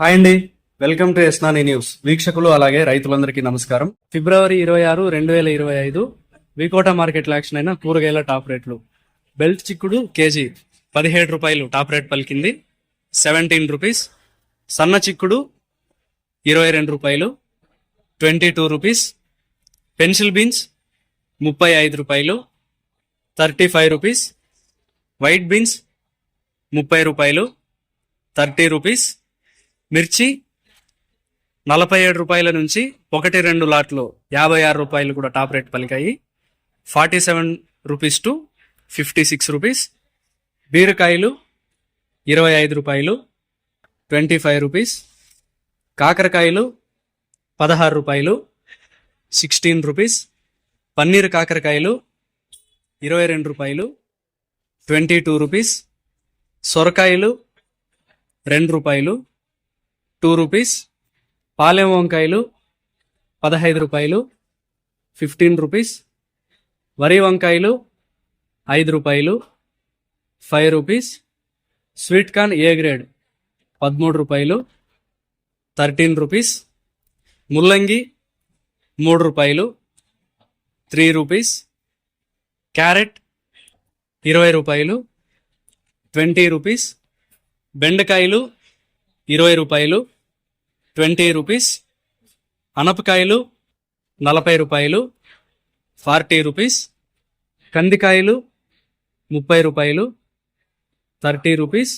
Hi అండి. Welcome to ఎస్నాని news. వీక్షకులు అలాగే రైతులందరికీ నమస్కారం. ఫిబ్రవరి ఇరవై ఆరు రెండు వేల ఇరవై ఐదు వికోట మార్కెట్ యాక్షన్ అయిన కూరగాయల టాప్ రేట్లు. బెల్ట్ చిక్కుడు కేజీ పదిహేడు రూపాయలు టాప్ రేట్ పలికింది. Seventeen rupees. సన్న చిక్కుడు ఇరవై రెండు రూపాయలు twenty two rupees. Pencil beans ముప్పై ఐదు రూపాయలు thirty five rupees. White beans ముప్పై రూపాయలు థర్టీ రూపీస్. మిర్చి నలభై ఏడు రూపాయల నుంచి ఒకటి రెండు లాట్లు యాభై ఆరు రూపాయలు కూడా top rate పలికాయి. Forty seven rupees to fifty six rupees. బీరకాయలు ఇరవై ఐదు రూపాయలు ట్వంటీ ఫైవ్ రూపీస్. కాకరకాయలు పదహారు రూపాయలు సిక్స్టీన్ రూపీస్. పన్నీర్ కాకరకాయలు ఇరవై రెండు రూపాయలు ట్వంటీ టూ రూపీస్. సొరకాయలు రెండు రూపాయలు టూ రూపీస్ పాలెం వంకాయలు పదహైదు రూపాయలు ఫిఫ్టీన్ రూపీస్ వరి వంకాయలు ఐదు రూపాయలు five rupees sweet corn A grade పదమూడు రూపాయలు థర్టీన్ రూపీస్ ముల్లంగి మూడు రూపాయలు త్రీ రూపీస్ క్యారెట్ ఇరవై రూపాయలు ట్వంటీ రూపీస్ బెండకాయలు ఇరవై రూపాయలు ట్వంటీ రూపీస్ అనపకాయలు నలభై రూపాయలు ఫార్టీ రూపీస్ కందికాయలు ముప్పై రూపాయలు థర్టీ రూపీస్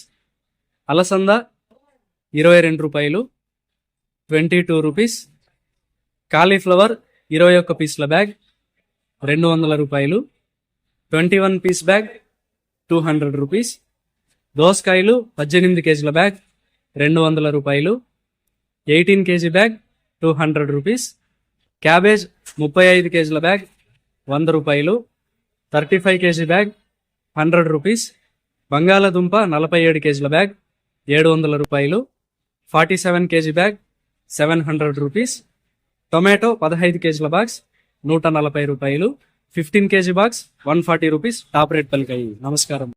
అలసంద ఇరవై రెండు రూపాయలు ట్వంటీ టూ రూపీస్ కాలీఫ్లవర్ ఇరవై ఒక్క పీస్ల బ్యాగ్ రెండు వందల రూపాయలు twenty one piece bag two hundred rupees దోసకాయలు పద్దెనిమిది కేజీల బ్యాగ్ రెండు వందల రూపాయలు eighteen K G bag two hundred rupees. Cabbage ముప్పై ఐదు కేజీల బ్యాగ్ వంద రూపాయలు. Thirty five K G bag hundred rupees. బంగాళదుంప నలభై ఏడు కేజీల బ్యాగ్ ఏడు వందల రూపాయలు. Forty seven K G bag seven hundred rupees. Tomato పదహైదు కేజీల బాక్స్ నూట నలభై రూపాయలు. Fifteen K G box one forty rupees. Top rate పలికాయి. నమస్కారం.